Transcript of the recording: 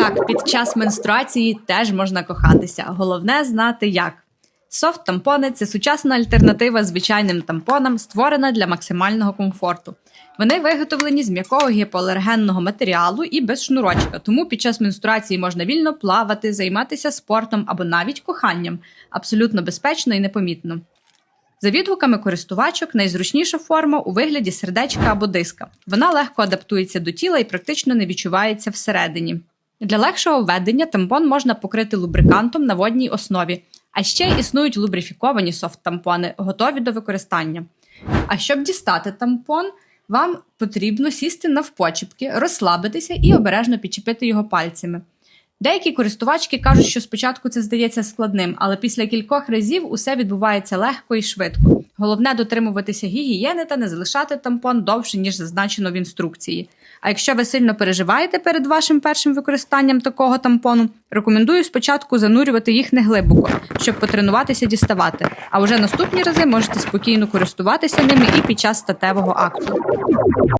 Так, під час менструації теж можна кохатися. Головне знати як. Софт тампони це сучасна альтернатива звичайним тампонам, створена для максимального комфорту. Вони виготовлені з м'якого гіпоалергенного матеріалу і без шнурочка, тому під час менструації можна вільно плавати, займатися спортом або навіть коханням, абсолютно безпечно і непомітно. За відгуками користувачок, найзручніша форма у вигляді сердечка або диска. Вона легко адаптується до тіла і практично не відчувається всередині. Для легшого введення тампон можна покрити лубрикантом на водній основі, а ще існують лубрифіковані софт-тампони, готові до використання. А щоб дістати тампон, вам потрібно сісти навпочіпки, розслабитися і обережно підчепити його пальцями. Деякі користувачки кажуть, що спочатку це здається складним, але після кількох разів усе відбувається легко і швидко. Головне дотримуватися гігієни та не залишати тампон довше, ніж зазначено в інструкції. А якщо ви сильно переживаєте перед вашим першим використанням такого тампону, рекомендую спочатку занурювати їх неглибоко, щоб потренуватися діставати. А вже наступні рази можете спокійно користуватися ними і під час статевого акту.